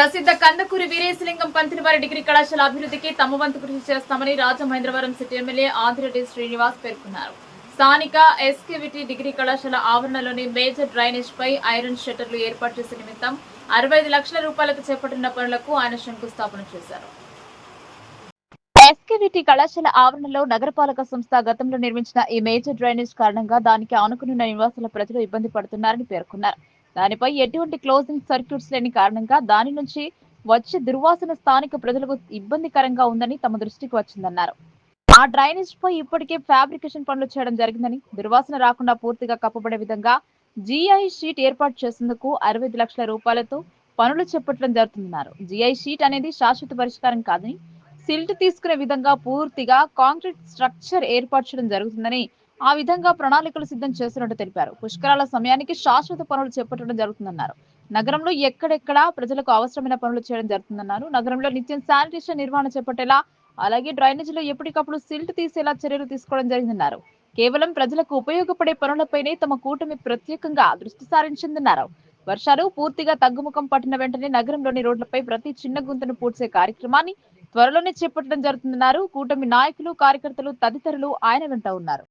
ప్రసిద్ధ కందకూరి వీరేశలింగం పంతిరివారి డిగ్రీ కళాశాల అభివృద్ధికి తమ వంతు కృషి చేస్తామని రాజమహేంద్రవరం సిటీ ఎమ్మెల్యే ఆదిరెడ్డి శ్రీనివాస్ పేర్కొన్నారు. స్థానిక ఎస్కేవిటీ డిగ్రీ కళాశాల ఆవరణలోని మేజర్ డ్రైనేజ్ పై ఐరన్ షట్టర్లు ఏర్పాటు చేసే నిమిత్తం అరవై ఐదు లక్షల రూపాయలకు చేపట్టిన పనులకు ఆయన శంకుస్థాపన చేశారు. ఎస్కేవిటీ కళాశాల ఆవరణలో నగరపాలక సంస్థ గతంలో నిర్మించిన ఈ మేజర్ డ్రైనేజ్ కారణంగా దానికి ఆనుకునున్న నివాసాల ప్రజలు ఇబ్బంది పడుతున్నారని పేర్కొన్నారు. దానిపై ఎటువంటి క్లోజింగ్ సర్క్యూట్స్ లేని కారణంగా దాని నుంచి వచ్చే దుర్వాసన స్థానిక ప్రజలకు ఇబ్బందికరంగా ఉందని తమ దృష్టికి వచ్చిందన్నారు. ఆ డ్రైనేజ్ పై ఇప్పటికే ఫ్యాబ్రికేషన్ పనులు చేయడం జరిగిందని దుర్వాసన రాకుండా పూర్తిగా కప్పబడే విధంగా జీఐ షీట్ ఏర్పాటు చేసేందుకు అరవై ఐదు లక్షల రూపాయలతో పనులు చేపట్టడం జరుగుతుందన్నారు. జీఐ షీట్ అనేది శాశ్వత పరిష్కారం కాదని సిల్ట్ తీసుకునే విధంగా పూర్తిగా కాంక్రీట్ స్ట్రక్చర్ ఏర్పాటు చేయడం జరుగుతుందని ఆ విధంగా ప్రణాళికలు సిద్ధం చేస్తున్నట్టు తెలిపారు. పుష్కరాల సమయానికి శాశ్వత పనులు చేపట్టడం జరుగుతుందన్నారు. నగరంలో ఎక్కడెక్కడా ప్రజలకు అవసరమైన పనులు చేయడం జరుగుతుందన్నారు. నగరంలో నిత్యం శానిటేషన్ నిర్వహణ చేపట్టేలా అలాగే డ్రైనేజీలో ఎప్పటికప్పుడు సిల్ట్ తీసేలా చర్యలు తీసుకోవడం జరిగిందన్నారు. కేవలం ప్రజలకు ఉపయోగపడే పనులపైనే తమ కూటమి ప్రత్యేకంగా దృష్టి సారించిందన్నారు. వర్షాలు పూర్తిగా తగ్గుముఖం పట్టిన వెంటనే నగరంలోని రోడ్లపై ప్రతి చిన్న గుంతను పూడ్చే కార్యక్రమాన్ని త్వరలోనే చేపట్టడం జరుగుతుందన్నారు. కూటమి నాయకులు కార్యకర్తలు తదితరులు ఆయన వెంట ఉన్నారు.